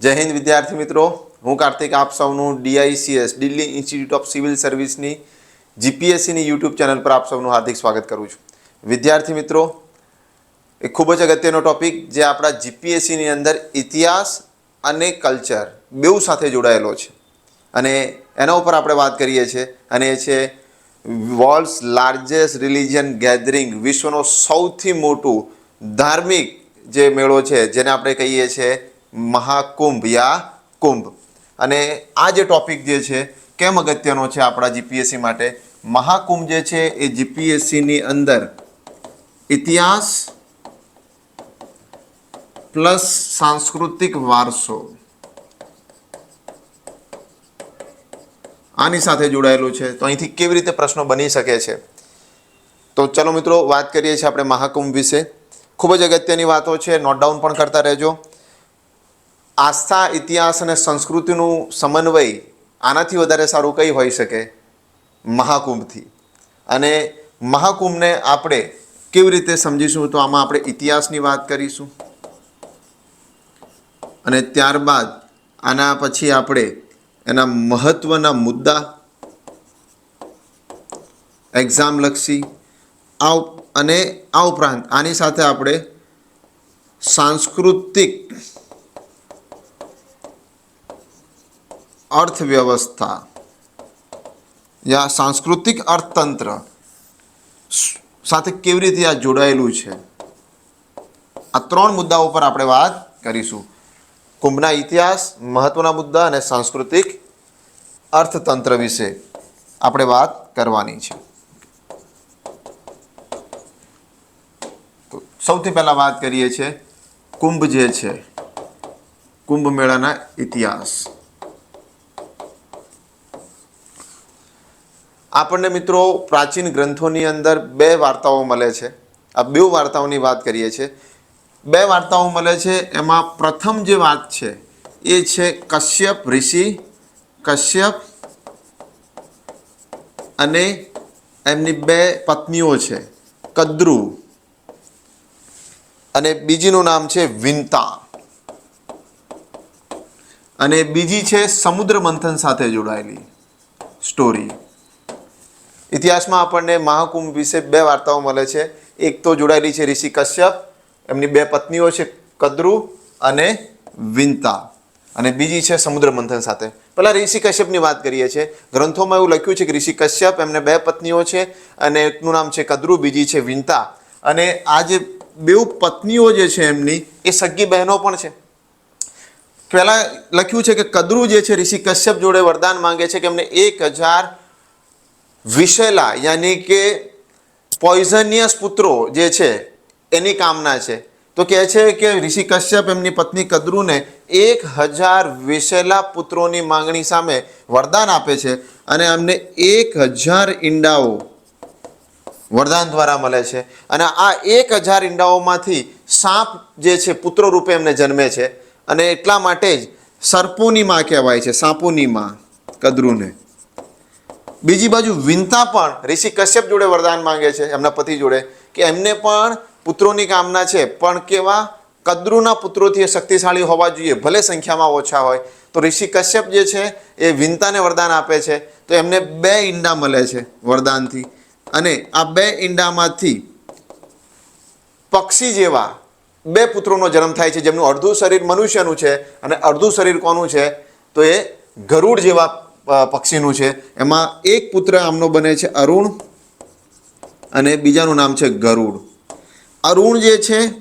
જય હિન્દ વિદ્યાર્થી મિત્રો. હું કાર્તિક, આપ સૌનું DICS, Delhi institute of civil સર્વિસની જીપીએસસીની યુટ્યુબ ચેનલ પર આપ સૌનું હાર્દિક સ્વાગત કરું છું. વિદ્યાર્થી મિત્રો, એ ખૂબ જ અગત્યનો ટોપિક જે આપણા જીપીએસસીની અંદર ઇતિહાસ અને કલ્ચર બેઉ સાથે જોડાયેલો છે. અને એના ઉપર આપણે વાત કરીએ છીએ અને એ છે વર્લ્ડ્સ લાર્જેસ્ટ રિલિજિયન ગેધરિંગ વિશ્વનો સૌથી મોટું ધાર્મિક જે મેળો છે, જેને આપણે કહીએ છીએ મહાકુંભ યા કુંભ. અને આ જે ટોપિક જે છે, કેમ અગત્યનો છે આપણા જીપીએસસી માટે? મહાકુંભ જે છે, એ જીપીએસસીની અંદર ઇતિહાસ પ્લસ સાંસ્કૃતિક વારસો આની સાથે જોડાયેલું છે. તો અહીંથી કેવી રીતે પ્રશ્નો બની શકે છે? તો ચલો મિત્રો, વાત કરીએ છીએ આપણે મહાકુંભ વિશે. ખૂબ જ અગત્યની વાતો છે, નોટ ડાઉન પણ કરતા રહેજો. આસ્થા, ઇતિહાસ અને સંસ્કૃતિનું સમન્વય આનાથી વધારે સારું કંઈ હોઈ શકે? મહાકુંભથી. અને મહાકુંભને આપણે કેવી રીતે સમજીશું? તો આમાં આપણે ઇતિહાસની વાત કરીશું. અને ત્યારબાદ આના પછી આપણે એના મહત્ત્વના મુદ્દા એક્ઝામ લક્ષી, આ અને આ ઉપરાંત આની સાથે આપણે સાંસ્કૃતિક અર્થવ્યવસ્થા યા સાંસ્કૃતિક અર્થતંત્ર સાથે કેવી રીતે આ જોડાયેલું છે? આ ત્રણ મુદ્દાઓ પર આપણે વાત કરીશું. કુંભના ઇતિહાસ, મહત્વના મુદ્દા અને સાંસ્કૃતિક અર્થતંત્ર વિશે આપણે વાત કરવાની છે. તો સૌથી પહેલાં વાત કરીએ છીએ કુંભ જે છે કુંભ મેળાના ઇતિહાસ. આપણને મિત્રો પ્રાચીન ગ્રંથોની અંદર બે વાર્તાઓ મળે છે. આ બે વાર્તાઓની વાત કરીએ છીએ. બે વાર્તાઓ મળે છે. એમાં પ્રથમ જે વાત છે એ છે કશ્યપ ઋષિ, કશ્યપ અને એમની બે પત્નીઓ છે, કદ્રુ અને બીજીનું નામ છે વિંતા. અને બીજી છે સમુદ્ર મંથન સાથે જોડાયેલી સ્ટોરી ઇતિહાસમાં આપણને મહાકુંભ વિશે બે વાર્તાઓ મળે છે. એક તો જોડાયેલી છે ઋષિ કશ્યપ, એમની બે પત્નીઓ છે કદ્રુ અને વિંતા. અને બીજી છે સમુદ્ર મંથન સાથે. પહેલાં ઋષિ કશ્યપની વાત કરીએ છીએ. ગ્રંથોમાં એવું લખ્યું છે કે ઋષિ કશ્યપ, એમને બે પત્નીઓ છે અને એકનું નામ છે કદ્રુ, બીજી છે વિંતા. અને આ જે બેઉ પત્નીઓ જે છે એમની, એ સગી બહેનો પણ છે. પહેલાં લખ્યું છે કે કદ્રુ જે છે ઋષિ કશ્યપ જોડે વરદાન માંગે છે કે એમને એક હજાર વિષેલા યાની કે પોઈઝનિયસ પુત્રો જે છે, એની કામના છે. તો કહે છે કે ઋષિ કશ્યપ એમની પત્ની કદરુને એક હજાર વિષેલા પુત્રોની માંગણી સામે વરદાન આપે છે અને એમને એક હજાર ઈંડાઓ વરદાન દ્વારા મળે છે. અને આ એક હજાર ઈંડાઓમાંથી સાપ જે છે, પુત્રો રૂપે એમને જન્મે છે. અને એટલા માટે જ સર્પોની માં કહેવાય છે સાપોની માં કદ્રુને. બીજી બાજુ વિનતા પણ ઋષિ કશ્યપ જોડે વરદાન માંગે છે, એમના પતિ જોડે, કે એમને પણ પુત્રોની કામના છે, પણ કેવા કદ્રુના પુત્રોથી એ શક્તિશાળી હોવા જોઈએ, ભલે સંખ્યામાં ઓછા હોય. તો ઋષિ કશ્યપ જે છે, એ વિનતાને વરદાન આપે છે, તો એમને બે ઈંડા મળે છે વરદાનથી. અને આ બે ઈંડામાંથી પક્ષી જેવા બે પુત્રોનો જન્મ થાય છે, જેમનું અડધું શરીર મનુષ્યનું છે અને અડધું શરીર કોનું છે, તો એ ગરુડ જેવા પક્ષીનું છે. એમાં એક પુત્ર આમનો બને છે અરુણ અને બીજાનું નામ છે ગરુડ. અરુણ જે છે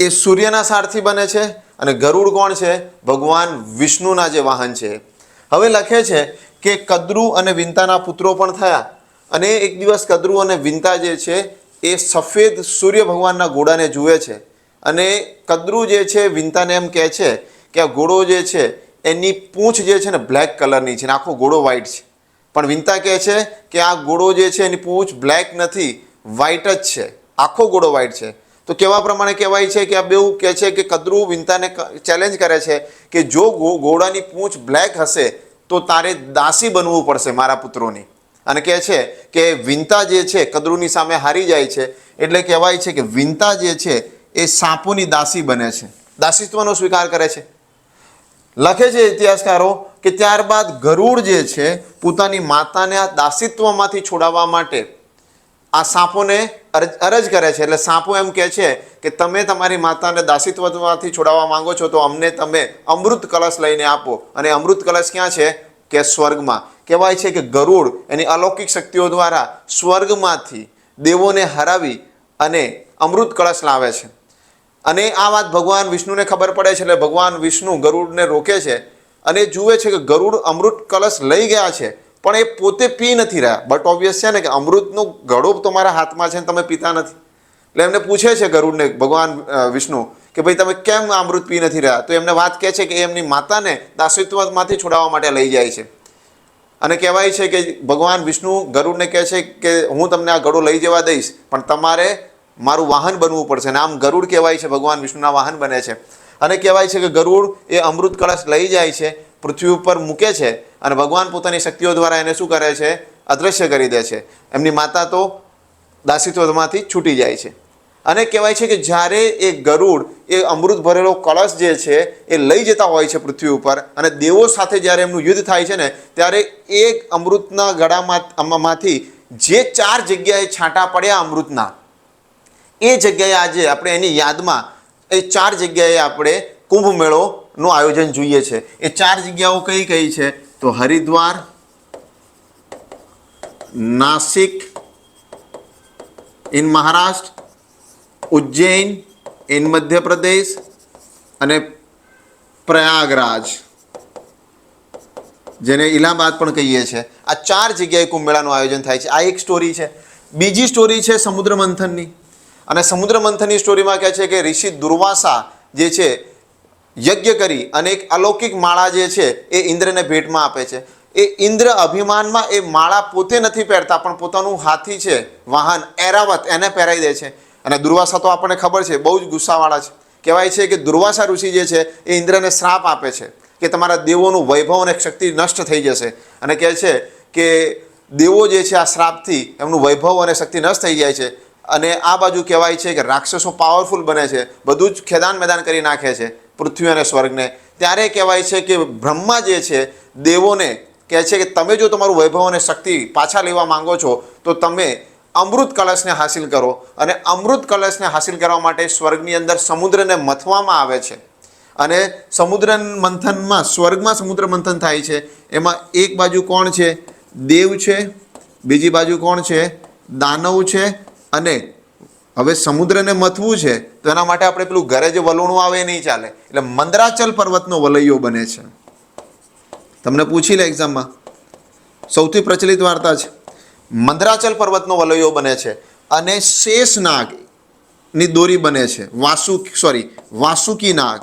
એ સૂર્યના સારથી બને છે અને ગરુડ કોણ છે? ભગવાન વિષ્ણુના જે વાહન છે. હવે લખે છે કે કદ્રુ અને વિંતાના પુત્રો પણ થયા અને એક દિવસ કદ્રુ અને વિંતા જે છે એ સફેદ સૂર્ય ભગવાનના ઘોડાને જુએ છે. અને કદ્રુ જે છે વિંતાને એમ કહે છે કે આ ઘોડો જે છે એની પૂંછ જે છે ને બ્લેક કલરની છે ને આખો ઘોડો વ્હાઈટ છે. પણ વિનતા કહે છે કે આ ઘોડો જે છે એની પૂંછ બ્લેક નથી વ્હાઈટ જ છે. આખો ઘોડો વ્હાઈટ છે. તો કેવા પ્રમાણે કહેવાય છે કે આ બેઉ કહે છે કે કદરુ વિનતાને ચેલેન્જ કરે છે કે જો ઘોડાની પૂંછ બ્લેક હશે, તો તારે દાસી બનવું પડશે મારા પુત્રોની. અને કહે છે કે વિનતા જે છે કદરુની સામે હારી જાય છે, એટલે કહેવાય છે કે વિનતા જે છે એ સાપોની દાસી બને છે. દાસીત્વનો સ્વીકાર કરે છે. લખે છે ઇતિહાસકારો કે ત્યારબાદ ગરુડ જે છે, પોતાની માતાને આ દાસિત્વમાંથી છોડાવવા માટે આ સાપોને અરજ કરે છે. એટલે સાપો એમ કહે છે કે તમે તમારી માતાને દાસિત્વમાંથી છોડાવવા માંગો છો તો અમને તમે અમૃત કલશ લઈને આપો. અને અમૃત કલશ ક્યાં છે? કે સ્વર્ગમાં. કહેવાય છે કે ગરુડ એની અલૌકિક શક્તિઓ દ્વારા સ્વર્ગમાંથી દેવોને હરાવી અને અમૃત કળશ લાવે છે. અને આ વાત ભગવાન વિષ્ણુને ખબર પડે છે, એટલે ભગવાન વિષ્ણુ ગરુડને રોકે છે અને જુએ છે કે ગરુડ અમૃત કલશ લઈ ગયા છે, પણ એ પોતે પી નથી રહ્યા. બટ ઓબ્વિયસ છે ને કે અમૃતનો ઘડો તમારા હાથમાં છે ને તમે પીતા નથી. એટલે એમને પૂછે છે ગરુડને, ભગવાન વિષ્ણુ કે ભાઈ તમે કેમ અમૃત પી નથી રહ્યા? તો એમને વાત કહે છે કે એમની માતાને દાસિત્વમાંથી છોડાવવા માટે લઈ જાય છે. અને કહેવાય છે કે ભગવાન વિષ્ણુ ગરુડને કહે છે કે હું તમને આ ઘડો લઈ જવા દઈશ, પણ તમારે મારું વાહન બનવું પડશે અને આમ ગરુડ કહેવાય છે, ભગવાન વિષ્ણુના વાહન બને છે. અને કહેવાય છે કે ગરુડ એ અમૃત કળશ લઈ જાય છે, પૃથ્વી ઉપર મૂકે છે અને ભગવાન પોતાની શક્તિઓ દ્વારા એને શું કરે છે? અદૃશ્ય કરી દે છે. એમની માતા તો દાસિત્વમાંથી છૂટી જાય છે. અને કહેવાય છે કે જ્યારે એ ગરુડ, એ અમૃત ભરેલો કળશ જે છે, એ લઈ જતા હોય છે પૃથ્વી ઉપર અને દેવો સાથે જ્યારે એમનું યુદ્ધ થાય છે ને, ત્યારે એક અમૃતના ગળામાં માંથી જે ચાર જગ્યાએ છાંટા પડ્યા અમૃતના એ જગ્યાએ આજે આપણે એની યાદમાં એ ચાર જગ્યાએ આપણે કુંભ મેળોનું આયોજન જોઈએ છે. એ ચાર જગ્યાઓ કઈ કઈ છે? તો હરિદ્વાર, નાસિક, ઇન મહારાષ્ટ્ર, ઉજ્જૈન, ઇન મધ્યપ્રદેશ અને પ્રયાગરાજ. જેને ઇલાહાબાદ પણ કહીએ છીએ આ ચાર જગ્યાએ કુંભ મેળાનું આયોજન થાય છે. આ એક સ્ટોરી છે. બીજી સ્ટોરી છે સમુદ્ર મંથનની. અને સમુદ્ર મંથનની સ્ટોરીમાં કહે છે કે ઋષિ દુર્વાસા જે છે, યજ્ઞ કરી અને એક અલૌકિક માળા જે છે, એ ઇન્દ્રને ભેટમાં આપે છે. એ ઇન્દ્ર અભિમાનમાં એ માળા પોતે નથી પહેરતા, પણ પોતાનું હાથી છે, વાહન એરાવત એને પહેરાવી દે છે. અને દુર્વાસા તો આપણને ખબર છે, બહુ જ ગુસ્સાવાળા છે. કહેવાય છે કે દુર્વાસા ઋષિ જે છે, એ ઇન્દ્રને શ્રાપ આપે છે કે તમારા દેવોનું વૈભવ અને શક્તિ નષ્ટ થઈ જશે. અને કહે છે કે દેવો જે છે, આ શ્રાપથી એમનું વૈભવ અને શક્તિ નષ્ટ થઈ જાય છે. અને આ બાજુ કહેવાય છે કે રાક્ષસો પાવરફુલ બને છે. બધું જ ખેદાન મેદાન કરી નાખે છે પૃથ્વી અને સ્વર્ગને. ત્યારે કહેવાય છે કે બ્રહ્મા જે છે, દેવોને કહે છે કે તમે જો તમારું વૈભવ અને શક્તિ પાછા લેવા માંગો છો, તો તમે અમૃત કલશને હાસિલ કરો. અને અમૃત કલશને હાસિલ કરવા માટે સ્વર્ગની અંદર સમુદ્રને મથવામાં આવે છે. અને સમુદ્ર મંથનમાં, સ્વર્ગમાં સમુદ્ર મંથન થાય છે. એમાં એક બાજુ કોણ છે? દેવ છે. બીજી બાજુ કોણ છે? દાનવ છે. અને હવે સમુદ્રને મથવું છે, તો એના માટે આપણે પેલું ઘરે જે વલોણું આવે એ નહીં ચાલે. એટલે મંદરાચલ પર્વતનો વલૈયો બને છે. તમને પૂછી લે એક્ઝામમાં સૌથી પ્રચલિત વાર્તા છે. મંદરાચલ પર્વતનો વલૈયો બને છે અને શેષનાગની દોરી બને છે. વાસુ સોરી વાસુકી નાગ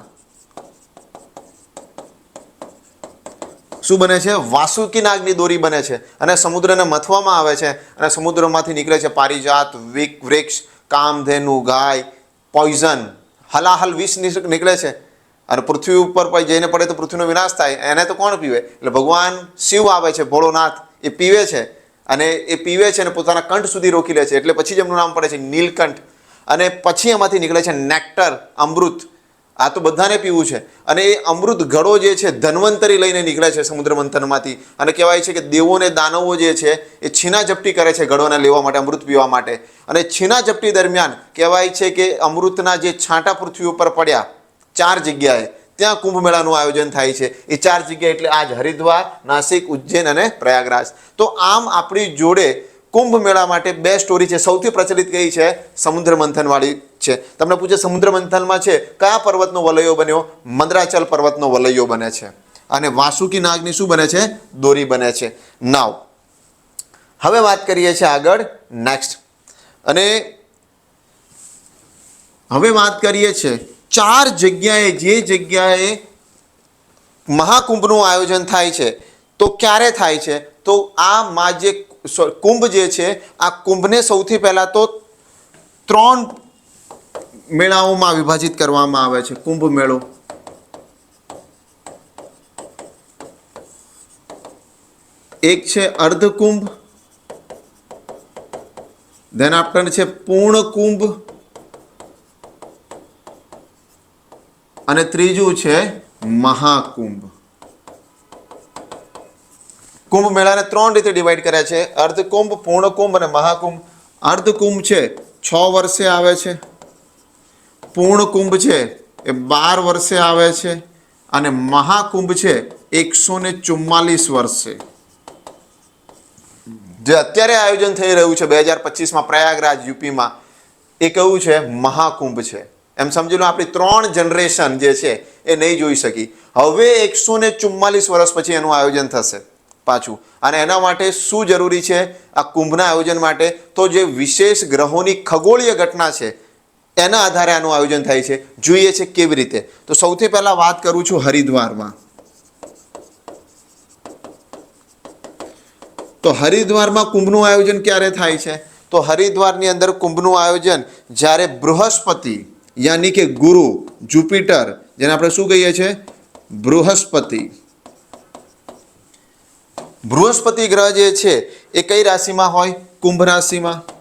શું બને છે? વાસુકી નાગની દોરી બને છે. અને સમુદ્રને મથવામાં આવે છે. અને સમુદ્રમાંથી નીકળે છે પારિજાત, વિક, વૃક્ષ કામધેનુ ગાય, પોઈઝન. હલાહલ વિષ નીકળે છે. અને પૃથ્વી ઉપર જઈને પડે તો પૃથ્વીનો વિનાશ થાય. એને તો કોણ પીવે? એટલે ભગવાન શિવ આવે છે. ભોળોનાથ એ પીવે છે. અને એ પીવે છે અને પોતાના કંઠ સુધી રોકી લે છે. એટલે પછી જ એમનું નામ પડે છે નીલકંઠ. અને પછી એમાંથી નીકળે છે નેક્ટર, અમૃત. આ તો બધાને પીવું છે. અને એ અમૃત ઘડો જે છે, ધન્વંતરી લઈને નીકળે છે સમુદ્ર મંથનમાંથી. અને કહેવાય છે કે દેવોને દાનવો જે છે, એ છીના ઝપટી કરે છે ઘડોને લેવા માટે, અમૃત પીવા માટે. અને છીના ઝપટી દરમિયાન કહેવાય છે કે અમૃતના જે છાંટા પૃથ્વી ઉપર પડ્યા, ચાર જગ્યાએ, ત્યાં કુંભ મેળાનું આયોજન થાય છે. એ ચાર જગ્યા એટલે આજ હરિદ્વાર, નાસિક, ઉજ્જૈન અને પ્રયાગરાજ. તો આમ આપણી જોડે કુંભ મેળા માટે બે સ્ટોરી છે. સૌથી પ્રચલિત કઈ છે? સમુદ્ર મંથનવાળી છે. તમને પૂછે સમુદ્ર મંથનમાં છે, કયા પર્વતનો વલયો બન્યો? મંદરાચલ પર્વતનો વલયો બને છે. અને વાસુકી નાગની શું બને છે? દોરી બને છે. નાવ હવે વાત કરીએ છીએ આગળ નેક્સ્ટ અને હવે વાત કરીએ છીએ ચાર જગ્યાએ, જે જગ્યાએ મહાકુંભનું આયોજન થાય છે, તો ક્યારે થાય છે? તો આ માં જે કુંભ જે છે, આ કુંભને સૌથી પહેલાં તો ત્રણ મેળાઓમાં વિભાજિત કરવામાં આવે છે. કુંભ મેળો. એક છે અર્ધકુંભ. ધેન આફ્ટર છે પૂર્ણ કુંભ અને ત્રીજું છે મહાકુંભ. કુંભ મેળાને ત્રણ રીતે ડિવાઈડ કર્યા છે. અર્ધકુંભ, પૂર્ણકુંભ અને મહાકુંભ. અર્ધકુંભ છે છ વર્ષે આવે છે. પૂર્ણકુંભ છે, એ બાર વર્ષે આવે છે અને મહાકુંભ છે એકસો ને ચુમ્માલીસ વર્ષે. જે અત્યારે આયોજન થઈ રહ્યું છે, બે હજાર પચીસમાં પ્રયાગરાજ યુપીમાં, એ કયું છે? મહાકુંભ છે. એમ સમજી લો, આપણી ત્રણ જનરેશન જે છે, એ નહીં જોઈ શકી. હવે એકસો ને ચુમ્માલીસ વર્ષ પછી એનું આયોજન થશે પાછું. અને એના માટે શું જરૂરી છે? આ કુંભના આયોજન માટે તો જે વિશેષ ગ્રહોની ખગોળીય ઘટના છે એના આધારે આનું આયોજન થાય છે. જોઈએ છે કેવી રીતે. તો સૌથી પહેલા વાત કરું છું હરિદ્વારમાં. તો હરિદ્વારમાં કુંભનું આયોજન ક્યારે થાય છે? તો હરિદ્વારની અંદર કુંભનું આયોજન જ્યારે બૃહસ્પતિ યાની કે ગુરુ જુપિટર, જેને આપણે શું કહીએ છીએ? બૃહસ્પતિ. બૃહસ્પતિ ગ્રહ જે છે એ કઈ રાશિમાં હોય? કુંભ રાશિમાં.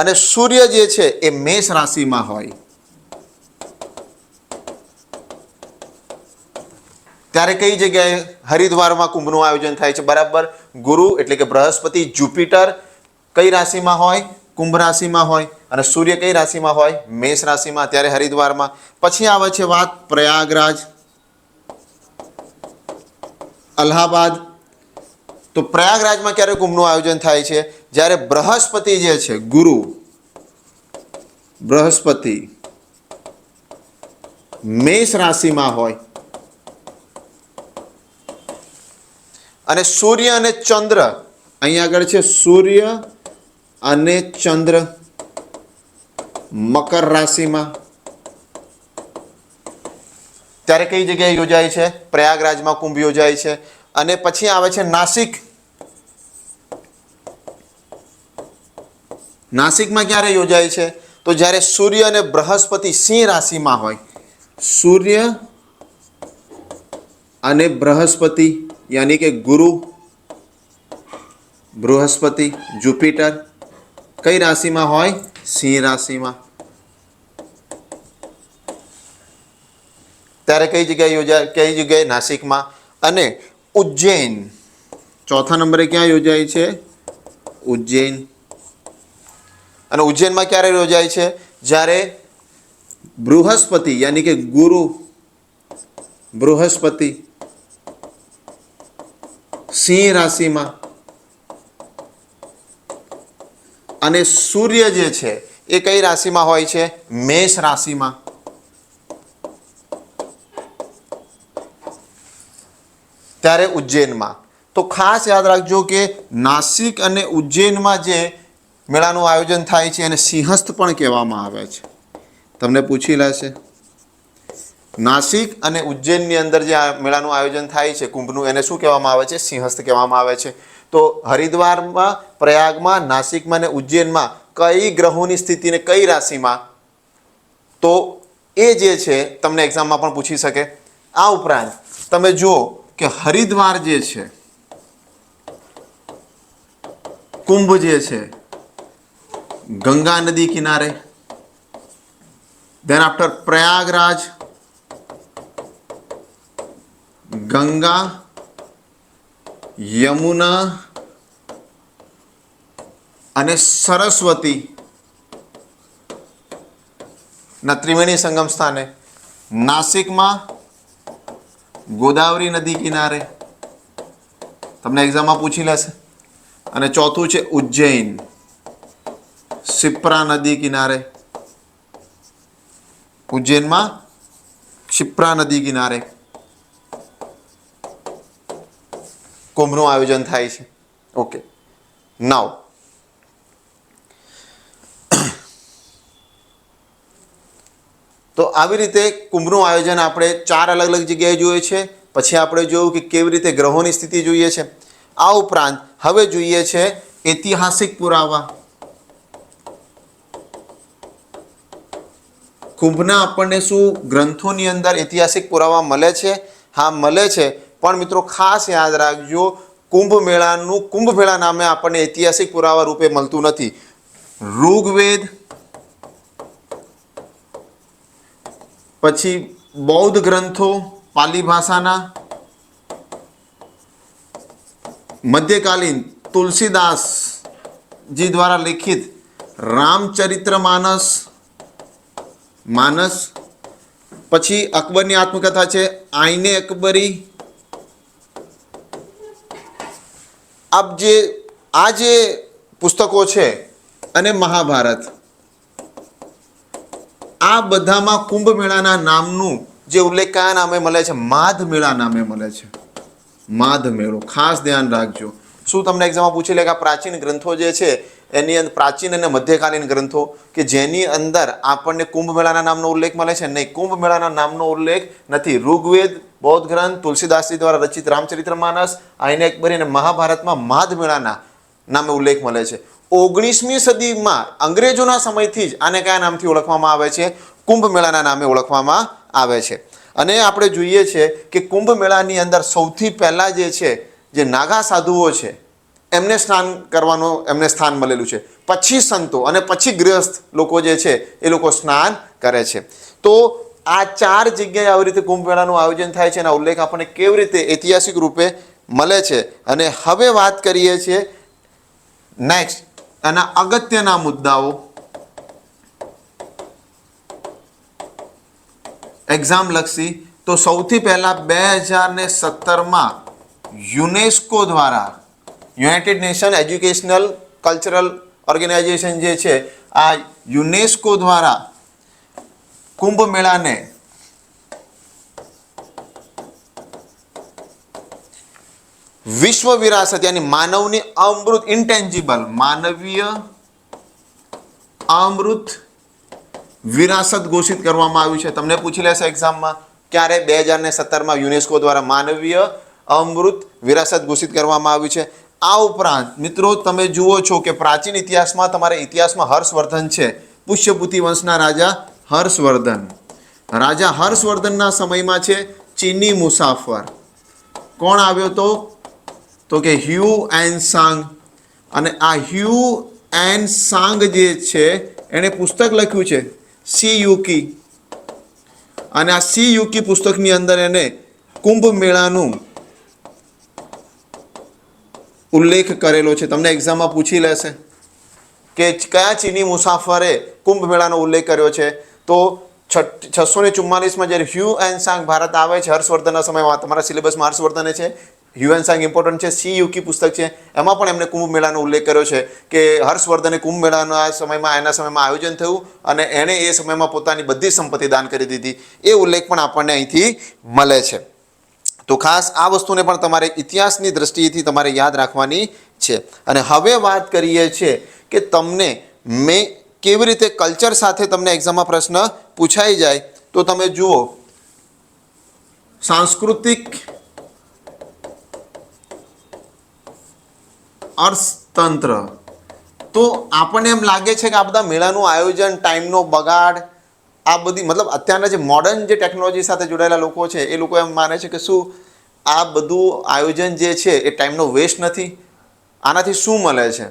અને સૂર્ય જે છે એ મેષ રાશિમાં હોય. ત્યારે કઈ જગ્યાએ હરિદ્વારમાં કુંભનું આયોજન થાય છે? બરાબર, ગુરુ એટલે કે બૃહસ્પતિ જુપિટર કઈ રાશિમાં હોય? કુંભ રાશિમાં હોય. અને સૂર્ય કઈ રાશિમાં હોય? મેષ રાશિમાં. ત્યારે હરિદ્વારમાં. પછી આવે છે વાત પ્રયાગરાજ. અલ્હાબાદ. તો પ્રયાગરાજમાં ક્યારે કુંભનું આયોજન થાય છે? જ્યારે બૃહસ્પતિ જે છે, ગુરુ, બૃહસ્પતિ મેષ રાશિમાં હોય અને સૂર્ય અને ચંદ્ર, અહીંયા આગળ છે સૂર્ય અને ચંદ્ર, મકર રાશિમાં. ત્યારે કઈ જગ્યાએ યોજાય છે? પ્રયાગરાજમાં કુંભ યોજાય છે. અને પછી આવે છે નાસિક. નાસિકમાં ક્યારે યોજાય છે? તો જ્યારે સૂર્ય અને બૃહસ્પતિ સિંહ રાશિમાં હોય, સૂર્ય અને બૃહસ્પતિ યાની કે ગુરુ, બૃહસ્પતિ, જુપિટર કઈ રાશિમાં હોય? સિંહ રાશિમાં. ત્યારે કઈ જગ્યાએ યોજાય? કઈ જગ્યાએ? નાસિકમાં. અને ઉજ્જૈન. ચોથા નંબરે ક્યાં યોજાય છે? ઉજ્જૈન. અને ઉજ્જૈનમાં ક્યારે યોજાય છે? જ્યારે બૃહસ્પતિ, યાની કે ગુરુ બૃહસ્પતિ સિંહ રાશિમાં અને સૂર્ય જે છે એ કઈ રાશિમાં હોય છે? મેષ રાશિમાં. ત્યારે ઉજ્જૈનમાં. તો ખાસ યાદ રાખજો કે નાસિક અને ઉજ્જૈનમાં જે મેળાનું આયોજન થાય છે એને સિંહસ્થ પણ કહેવામાં આવે છે. તમને પૂછી લેશે. નાસિક અને ઉજ્જૈનની અંદર જે આ મેળાનું આયોજન થાય છે, કુંભનું, એને શું કહેવામાં આવે છે? સિંહસ્થ કહેવામાં આવે છે. તો હરિદ્વારમાં, પ્રયાગમાં, નાસિકમાં અને ઉજ્જૈનમાં કઈ ગ્રહોની સ્થિતિને કઈ રાશિમાં? તો એ જે છે, તમને એક્ઝામમાં પણ પૂછી શકે. આ ઉપરાંત, તમે જુઓ કે હરિદ્વાર જે છે, કુંભ જે છે ગંગા નદી કિનારે દેન આફ્ટર પ્રયાગરાજ ગંગા યમુના અને સરસ્વતી ના ત્રિવેણી સંગમ સ્થાને નાસિકમાં ગોદાવરી નદી કિનારે. તમને એક્ઝામમાં પૂછી લેશે. અને ચોથું છે ઉજ્જૈન. શિપ્રા નદી કિનારે. ઉજ્જૈનમાં ક્ષિપ્રા નદી કિનારે. કુંભનું આયોજન થાય છે. ઓકે. નાવ તો આવી રીતે કુંભનું આયોજન આપણે ચાર અલગ અલગ જગ્યાએ જોઈએ છે. પછી આપણે જોયું કે કેવી રીતે ગ્રહોની સ્થિતિ જોઈએ છે. આ ઉપરાંત હવે જોઈએ છે ઐતિહાસિક પુરાવા. કુંભના આપણને શું ગ્રંથોની અંદર ઐતિહાસિક પુરાવા મળે છે? હા, મળે છે. પણ મિત્રો, ખાસ યાદ રાખજો કુંભ મેળાનું કુંભ મેળા નામે આપણને ઐતિહાસિક પુરાવા રૂપે મળતું નથી. ઋગ્વેદ, પછી બૌદ્ધ ગ્રંથો, પાલી ભાષાના, મધ્યકાલીન તુલસીદાસજી દ્વારા લિખિત રામચરિત્ર માનસ માનસ, પછી અકબરની આત્મકથા છે, આઈને અકબરી. આપ જે, આ જે પુસ્તકો છે અને મહાભારત, આ બધામાં કુંભ મેળાના નામનું જે ઉલ્લેખ કયા નામે મળે છે? માધ મેળા નામે મળે છે. માધ મેળો. ખાસ ધ્યાન રાખજો. શું તમને એક્ઝામમાં પૂછી લે કે આ પ્રાચીન ગ્રંથો જે છે એની અંદર પ્રાચીન અને મધ્યકાલીન ગ્રંથો કે જેની અંદર આપણને કુંભ મેળાના નામનો ઉલ્લેખ મળે છે. નહીં, કુંભ મેળાના નામનો ઉલ્લેખ નથી. ઋગ્વેદ, બૌદ્ધ ગ્રંથ, તુલસીદાસજી દ્વારા રચિત રામચરિત્ર માનસ, આઈને અકબરી અને મહાભારતમાં માધ મેળાના નામે ઉલ્લેખ મળે છે. ઓગણીસમી સદીમાં અંગ્રેજોના સમયથી જ આને કયા નામથી ઓળખવામાં આવે છે? કુંભ મેળાના નામે ઓળખવામાં આવે છે. અને આપણે જોઈએ છે કે કુંભ મેળાની અંદર સૌથી પહેલાં જે છે, જે નાગા સાધુઓ છે એમને સ્નાન કરવાનું, એમને સ્થાન મળેલું છે. પછી સંતો અને પછી ગૃહસ્થ લોકો જે છે, એ લોકો સ્નાન કરે છે. તો આ ચાર જગ્યાએ આવી રીતે કુંભ મેળાનું આયોજન થાય છે, એના ઉલ્લેખ આપણને કેવી રીતે ઐતિહાસિક રૂપે મળે છે. અને હવે વાત કરીએ છીએ નેક્સ્ટ એના અગત્યના મુદ્દાઓ. એક્ઝામ લક્ષી તો સૌથી પહેલાં બે હજાર ને સત્તરમાં યુનેસ્કો દ્વારા united nation educational cultural organisation જે છે, આ યુનેસ્કો દ્વારા કુંભ મેળાને વિશ્વ વિરાસત યાની માનવની અમૃત ઇન્ટેન્જિબલ માનવીય અમૃત વિરાસત ઘોષિત કરવામાં આવ્યું છે. તમને પૂછી લેશે એક્ઝામમાં ક્યારે બે હજાર ને સત્તરમાં યુનેસ્કો દ્વારા માનવીય અમૃત વિરાસત ઘોષિત કરવામાં આવ્યું છે. આ ઉપરાંત, મિત્રો, તમે જુઓ છો કે પ્રાચીન ઇતિહાસમાં તમારે ઇતિહાસમાં હર્ષવર્ધન છે. પુષ્યપુતિ વંશના રાજા હર્ષવર્ધન. રાજા હર્ષવર્ધનના સમયમાં છે ચીની મુસાફર. કોણ આવ્યો તો? તો કે હ્યુ એન સાંગ. અને આ હ્યુ એન સાંગ જે છે, એણે પુસ્તક લખ્યું છે, સી યુકી અને આ સી યુકી પુસ્તકની અંદર એને કુંભ મેળાનું ઉલ્લેખ કરેલો છે. તમને એક્ઝામમાં પૂછી લેશે કે કયા ચીની મુસાફરે કુંભ મેળાનો ઉલ્લેખ કર્યો છે. તો છસો ને ચુમ્માલીસમાં જ્યારે હ્યુ એન્ડ સાંગ ભારત આવે છે, હર્ષવર્ધનના સમયમાં, તમારા સિલેબસમાં હર્ષવર્ધને છે. હ્યુ એન્ડ સાંગ ઇમ્પોર્ટન્ટ છે. સી યુકી પુસ્તક છે. એમાં પણ એમને કુંભ મેળાનો ઉલ્લેખ કર્યો છે કે હર્ષવર્ધને કુંભ મેળાના સમયમાં, એના સમયમાં આયોજન થયું અને એણે એ સમયમાં પોતાની બધી સંપત્તિ દાન કરી દીધી. એ ઉલ્લેખ પણ આપણને અહીંથી મળે છે. તો ખાસ આ વસ્તુને પણ તમારે ઇતિહાસની દ્રષ્ટિએથી તમારે યાદ રાખવાની છે. અને હવે વાત કરીએ છીએ કે તમને મેં કેવી રીતે કલ્ચર સાથે તમને એક્ઝામમાં પ્રશ્ન પૂછાઈ જાય, તો તમે જુઓ. સાંસ્કૃતિક અર્થતંત્ર. તો આપણને એમ લાગે છે કે આ બધા મેળાનું આયોજન, ટાઈમનો બગાડ આ બધી, મતલબ અત્યારના જે મોડર્ન જે ટેકનોલોજી સાથે જોડાયેલા લોકો છે, એ લોકો એમ માને છે કે શું આ બધું આયોજન જે છે, એ ટાઈમનો વેસ્ટ નથી? આનાથી શું મળે છે?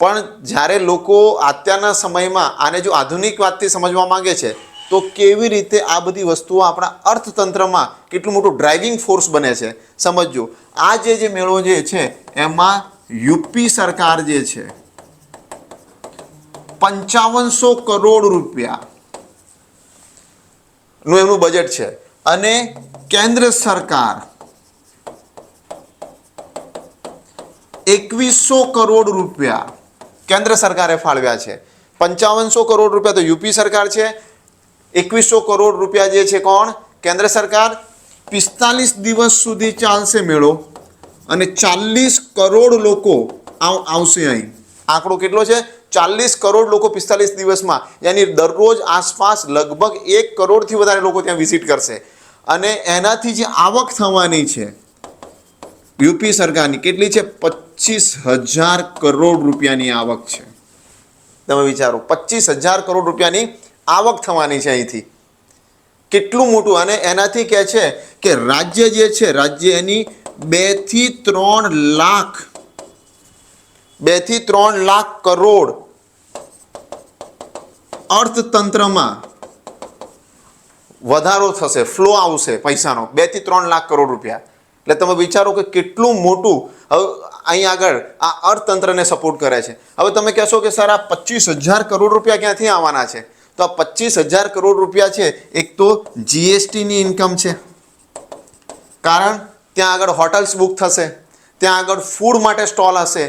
પણ જ્યારે લોકો અત્યારના સમયમાં આને જો આધુનિક વાતથી સમજવા માંગે છે, તો કેવી રીતે આ બધી વસ્તુઓ આપણા અર્થતંત્રમાં કેટલું મોટું ડ્રાઇવિંગ ફોર્સ બને છે? સમજજો. આ જે જે મેળો જે છે, એમાં યુપી સરકાર જે છે, પંચાવનસો કરોડ રૂપિયા નું એમનું બજેટ છે. અને કેન્દ્ર સરકાર એકવીસો કરોડ રૂપિયા કેન્દ્ર સરકારે ફાળવ્યા છે. પંચાવનસો કરોડ રૂપિયા તો યુપી સરકાર છે. એકવીસો કરોડ રૂપિયા જે છે કોણ? કેન્દ્ર સરકાર. પિસ્તાલીસ દિવસ સુધી ચાલશે મેળો અને ચાલીસ કરોડ લોકો આવ- આવશે અહીં. આંકડો કેટલો છે? ચાલીસ કરોડ લોકો પિસ્તાલીસ દિવસમાં, યાની દરરોજ આસપાસ લગભગ એક કરોડથી વધારે લોકો ત્યાં વિઝિટ કરશે. અને એનાથી જે આવક થવાની છે, યુપી સરકારની, કેટલી છે? પચીસ હજાર કરોડ રૂપિયાની આવક છે. તમે વિચારો, પચીસ હજાર કરોડ રૂપિયાની આવક થવાની છે અહીંથી. કેટલું મોટું, અને એનાથી કહે છે કે રાજ્ય જે છે, રાજ્ય એની બેથી ત્રણ લાખ બેથી ત્રણ લાખ કરોડ અર્થતંત્રમાં વધારો થશે ફ્લો આવશે પૈસાનો. બેથી ત્રણ લાખ કરોડ રૂપિયા. એટલે તમે વિચારો કે કેટલું મોટું હવે અહીં આગળ આ અર્થતંત્રને સપોર્ટ કરે છે. હવે તમે કહેશો કે સર આ પચીસ હજાર કરોડ રૂપિયા ક્યાંથી આવવાના છે? તો આ પચીસ હજાર કરોડ રૂપિયા છે, એક તો જીએસટીની ઇન્કમ છે. કારણ ત્યાં આગળ હોટલ્સ બુક થશે, ત્યાં આગળ ફૂડ માટે સ્ટોલ હશે.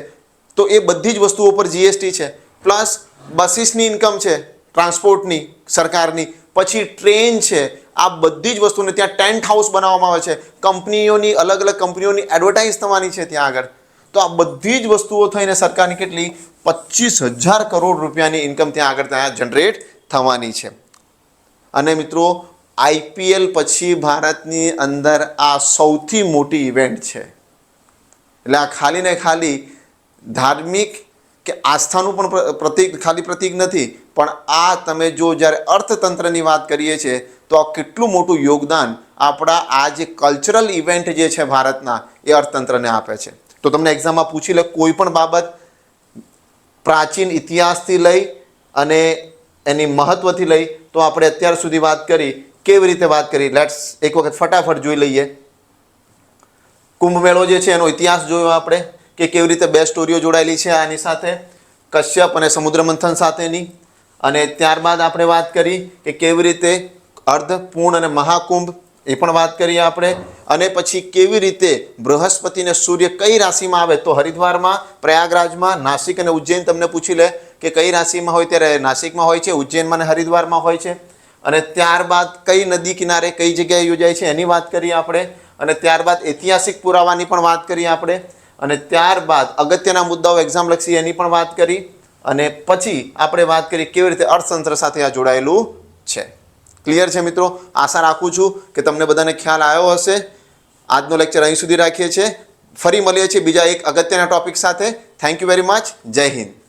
તો એ બધી જ વસ્તુઓ પર જીએસટી છે. પ્લસ બસીસની ઇન્કમ છે. ટ્રાન્સપોર્ટની, સરકારની. પછી ટ્રેન છે, આ બધી જ વસ્તુને ત્યાં ટેન્ટ હાઉસ બનાવવામાં આવે છે. કંપનીઓની અલગ અલગ કંપનીઓની એડવર્ટાઇઝ થવાની છે ત્યાં આગળ. તો આ બધી જ વસ્તુઓ થઈને સરકારની કેટલી? પચીસ હજાર કરોડ રૂપિયાની ઇન્કમ ત્યાં આગળ ત્યાં જનરેટ થવાની છે. અને મિત્રો આઈપીએલ પછી ભારતની અંદર આ સૌથી મોટી ઇવેન્ટ છે. એટલે આ ખાલી ને ખાલી ધાર્મિક કે આસ્થાનું પણ પ્રતિક, ખાલી પ્રતિક નથી પણ આ તમે જો જ્યારે અર્થતંત્રની વાત કરીએ છીએ તો આ કેટલું મોટું યોગદાન આપણા આ જે કલ્ચરલ ઇવેન્ટ જે છે ભારતના, એ અર્થતંત્રને આપે છે. તો તમને એક્ઝામમાં પૂછી લે, કોઈ પણ બાબત પ્રાચીન ઇતિહાસથી લઈ અને એની મહત્ત્વથી લઈ, તો આપણે અત્યાર સુધી વાત કરી, કેવી રીતે વાત કરી. લેટ્સ એક વખત ફટાફટ જોઈ લઈએ. કુંભ મેળો જે છે, એનો ઇતિહાસ જોયો આપણે, કે કેવી રીતે બે સ્ટોરીઓ જોડાયેલી છે આની સાથે, કશ્યપ અને સમુદ્ર મંથન સાથેની. અને ત્યારબાદ આપણે વાત કરી કે કેવી રીતે અર્ધ પૂર્ણ અને મહાકુંભ, એ પણ વાત કરીએ આપણે. અને પછી કેવી રીતે બૃહસ્પતિને સૂર્ય કઈ રાશિમાં આવે તો હરિદ્વારમાં, પ્રયાગરાજમાં, નાસિક અને ઉજ્જૈન તમને પૂછી લે કે કઈ રાશિમાં હોય ત્યારે નાસિકમાં હોય છે, ઉજ્જૈનમાં અને હરિદ્વારમાં હોય છે. અને ત્યારબાદ કઈ નદી કિનારે કઈ જગ્યાએ યોજાય છે એની વાત કરીએ આપણે. અને ત્યારબાદ ઐતિહાસિક પુરાવાની પણ વાત કરીએ આપણે. અને ત્યારબાદ અગત્યના મુદ્દાઓ એક્ઝામ લક્ષી એની પણ વાત કરી. અને પછી આપણે વાત કરીએ કેવી રીતે અર્થતંત્ર સાથે આ જોડાયેલું છે. ક્લિયર છે મિત્રો? આશા રાખું છું કે તમને બધાને ખ્યાલ આવ્યો હશે. આજનો લેક્ચર અહીં સુધી રાખીએ છીએ. ફરી મળીએ છીએ બીજા એક અગત્યના ટોપિક સાથે. થેન્ક યુ વેરી મચ જય હિન્દ.